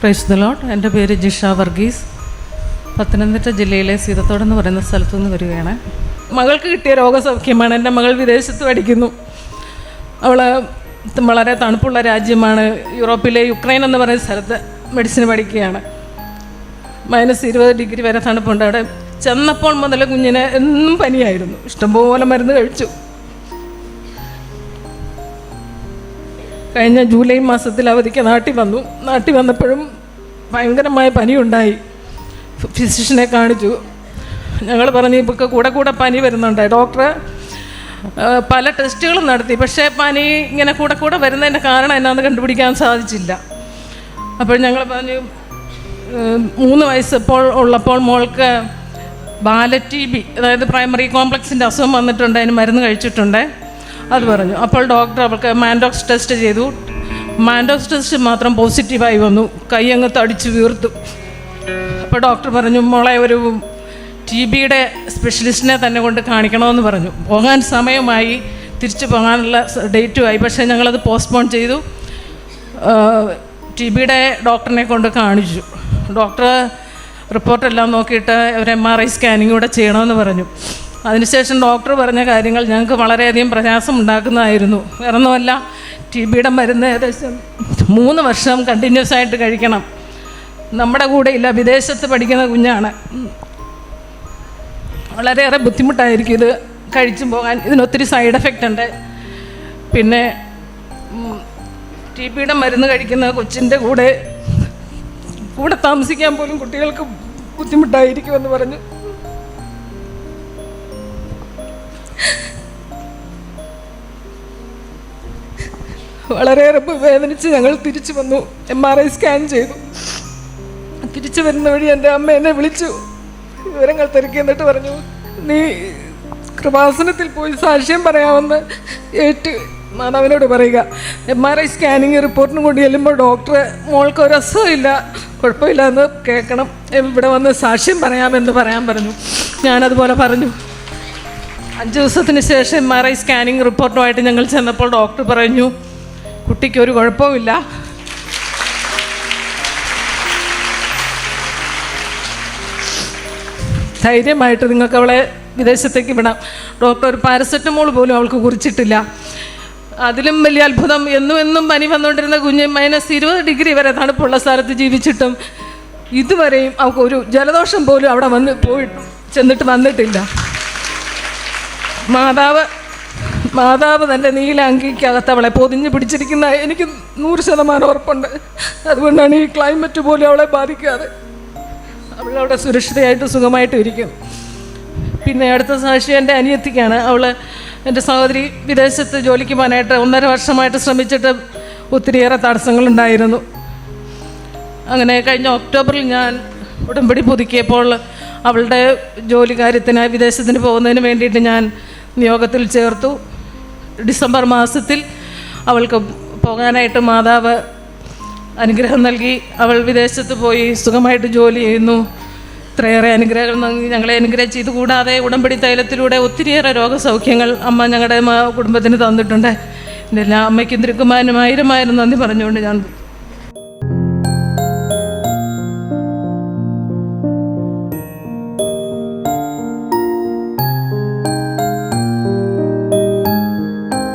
Praise the ലോട്ട് എന്റെ പേര് ജിഷ വർഗീസ്. പത്തനംതിട്ട ജില്ലയിലെ സീതത്തോട് എന്ന് പറയുന്ന സ്ഥലത്തു നിന്ന് വരികയാണ്. മകൾക്ക് കിട്ടിയ രോഗസൗഖ്യമാണ്. എന്റെ മകൾ വിദേശത്ത് പഠിക്കുന്നു. അവൾ വളരെ തണുപ്പുള്ള രാജ്യമാണ്. യൂറോപ്പിലെ യുക്രൈൻ എന്ന് പറയുന്ന സ്ഥലത്ത് മെഡിസിൻ പഠിക്കുകയാണ്. മൈനസ് ഇരുപത് ഡിഗ്രി വരെ തണുപ്പുണ്ട്. അവിടെ ചെന്നപ്പോൾ മുതൽ കുഞ്ഞിന് എന്നും പനിയായിരുന്നു. ഇഷ്ടംപോലെ മരുന്ന് കഴിച്ചു. കഴിഞ്ഞ ജൂലൈ മാസത്തിൽ അവധിക്ക് നാട്ടിൽ വന്നു. നാട്ടിൽ വന്നപ്പോഴും ഭയങ്കരമായ പനിയുണ്ടായി. ഫിസിഷ്യനെ കാണിച്ചു. ഞങ്ങൾ പറഞ്ഞു ഇപ്പം കൂടെ കൂടെ പനി വരുന്നുണ്ട് ഡോക്ടർ പല ടെസ്റ്റുകളും നടത്തി. പക്ഷേ പനി ഇങ്ങനെ കൂടെ കൂടെ വരുന്നതിന്റെ കാരണം എന്നാന്ന് കണ്ടുപിടിക്കാൻ സാധിച്ചില്ല. അപ്പോൾ ഞങ്ങൾ പറഞ്ഞു മൂന്ന് വയസ്സപ്പോൾ ഉള്ളപ്പോൾ മോൾക്ക് ബാല ടി ബി അതായത് പ്രൈമറി കോംപ്ലക്സിന്റെ അസുഖം വന്നിട്ടുണ്ട്. അതിന് മരുന്ന് കഴിച്ചിട്ടുണ്ട്. അത് പറഞ്ഞു. അപ്പോൾ ഡോക്ടർ അവൾക്ക് മാൻഡോക്സ് ടെസ്റ്റ് ചെയ്തു. മാൻഡോക്സ് ടെസ്റ്റ് മാത്രം പോസിറ്റീവായി വന്നു. കൈ അങ്ങ് തടിച്ച് വീർത്തു. അപ്പോൾ ഡോക്ടർ പറഞ്ഞു മോളെ ഒരു ടി ബിയുടെ സ്പെഷ്യലിസ്റ്റിനെ തന്നെ കൊണ്ട് കാണിക്കണമെന്ന് പറഞ്ഞു. പോകാൻ സമയമായി. തിരിച്ചു പോകാനുള്ള ഡേറ്റുമായി പക്ഷേ ഞങ്ങളത് പോസ്റ്റ്പോൺ ചെയ്തു. ടി ബിയുടെ ഡോക്ടറിനെ കൊണ്ട് കാണിച്ചു. ഡോക്ടർ റിപ്പോർട്ടെല്ലാം നോക്കിയിട്ട് ഒരു എം ആർ ഐ സ്കാനിങ് കൂടെ ചെയ്യണമെന്ന് പറഞ്ഞു. അതിനുശേഷം ഡോക്ടർ പറഞ്ഞ കാര്യങ്ങൾ ഞങ്ങൾക്ക് വളരെയധികം പ്രയാസം ഉണ്ടാക്കുന്നതായിരുന്നു വേറൊന്നുമല്ല ടി ബിയുടെ മരുന്ന് ഏകദേശം മൂന്ന് വർഷം കണ്ടിന്യൂസ് ആയിട്ട് കഴിക്കണം. നമ്മുടെ കൂടെ ഇല്ല വിദേശത്ത് പഠിക്കുന്ന കുഞ്ഞാണ്. വളരെയേറെ ബുദ്ധിമുട്ടായിരിക്കും ഇത് കഴിച്ചു പോകാൻ. ഇതിനൊത്തിരി സൈഡ് എഫക്റ്റ് ഉണ്ട്. പിന്നെ ടി ബിയുടെ മരുന്ന് കഴിക്കുന്ന കൊച്ചിന്റെ കൂടെ കൂടെ താമസിക്കാൻ പോലും കുട്ടികൾക്ക് ബുദ്ധിമുട്ടായിരിക്കുമെന്ന് പറഞ്ഞു വളരെയേറെ വേദനിച്ച് ഞങ്ങൾ തിരിച്ചു വന്നു. എം ആർ ഐ സ്കാൻ ചെയ്തു. തിരിച്ചു വരുന്ന വഴി എന്റെ അമ്മ എന്നെ വിളിച്ചു. വിവരങ്ങൾ തിരക്കി എന്നിട്ട് പറഞ്ഞു നീ കൃപാസനത്തിൽ പോയി സാക്ഷ്യം പറയാമെന്ന് ഏറ്റു മാതാവിനോട് പറയുക. എം ആർ ഐ സ്കാനിങ് റിപ്പോർട്ടിനും കൊണ്ട് ചെല്ലുമ്പോൾ ഡോക്ടർ മോൾക്ക് ഒരു അസുഖമില്ല കുഴപ്പമില്ല എന്ന് കേൾക്കണം. ഇവിടെ വന്ന് സാക്ഷ്യം പറയാമെന്ന് പറയാൻ പറഞ്ഞു. ഞാനതുപോലെ പറഞ്ഞു. അഞ്ച് ദിവസത്തിന് ശേഷം എം ആർ ഐ സ്കാനിങ് റിപ്പോർട്ടുമായിട്ട് ഞങ്ങൾ ചെന്നപ്പോൾ ഡോക്ടർ പറഞ്ഞു കുട്ടിക്ക് ഒരു കുഴപ്പവുമില്ല. ധൈര്യമായിട്ട് നിങ്ങൾക്ക് അവളെ വിദേശത്തേക്ക് വിടാം. ഡോക്ടർ ഒരു പാരസെറ്റമോൾ പോലും അവൾക്ക് കുറിച്ചിട്ടില്ല. അതിലും വലിയ അത്ഭുതം എന്നും എന്നും പനി വന്നുകൊണ്ടിരുന്ന കുഞ്ഞ് മൈനസ് ഇരുപത് ഡിഗ്രി വരെ തണുപ്പുള്ള സ്ഥലത്ത് ജീവിച്ചിട്ടും ഇതുവരെയും അവൾക്ക് ഒരു ജലദോഷം പോലും അവിടെ വന്ന് പോയി ചെന്നിട്ട് വന്നിട്ടില്ല. മാതാവ് മാതാവ് തന്റെ നീല അങ്കിക്കകത്ത് അവളെ പൊതിഞ്ഞ് പിടിച്ചിരിക്കുന്ന എനിക്ക് നൂറ് ശതമാനം ഉറപ്പുണ്ട്. അതുകൊണ്ടാണ് ഈ ക്ലൈമറ്റ് പോലും അവളെ ബാധിക്കാതെ. അവളവിടെ സുരക്ഷിതയായിട്ട് സുഖമായിട്ട് ഇരിക്കും. പിന്നെ അടുത്ത സാക്ഷി എന്റെ അനിയത്തിക്കാണ്. അവൾ എന്റെ സഹോദരി വിദേശത്ത് ജോലിക്ക് പോകാനായിട്ട് ഒന്നര വർഷമായിട്ട് ശ്രമിച്ചിട്ട് ഒത്തിരിയേറെ തടസ്സങ്ങളുണ്ടായിരുന്നു. അങ്ങനെ കഴിഞ്ഞ ഒക്ടോബറിൽ ഞാൻ ഉടമ്പടി പുതുക്കിയപ്പോൾ അവളുടെ ജോലി കാര്യത്തിനായി വിദേശത്തിന് പോകുന്നതിന് വേണ്ടിയിട്ട് ഞാൻ നിയോഗത്തിൽ ചേർത്തു. ഡിസംബർ മാസത്തിൽ അവൾക്ക് പോകാനായിട്ട് മാതാവ് അനുഗ്രഹം നൽകി. അവൾ വിദേശത്ത് പോയി സുഖമായിട്ട് ജോലി ചെയ്യുന്നു. ഇത്രയേറെ അനുഗ്രഹങ്ങൾ നൽകി ഞങ്ങളെ അനുഗ്രഹിച്ച് ഇതുകൂടാതെ ഉടമ്പടി തൈലത്തിലൂടെ ഒത്തിരിയേറെ രോഗസൗഖ്യങ്ങൾ അമ്മ ഞങ്ങളുടെ കുടുംബത്തിന് തന്നിട്ടുണ്ട്. ഇതെല്ലാം അമ്മയ്ക്കും തിരുക്കുമാനും ആയിരമായിരം ആയിരം നന്ദി പറഞ്ഞുകൊണ്ട് ഞാൻ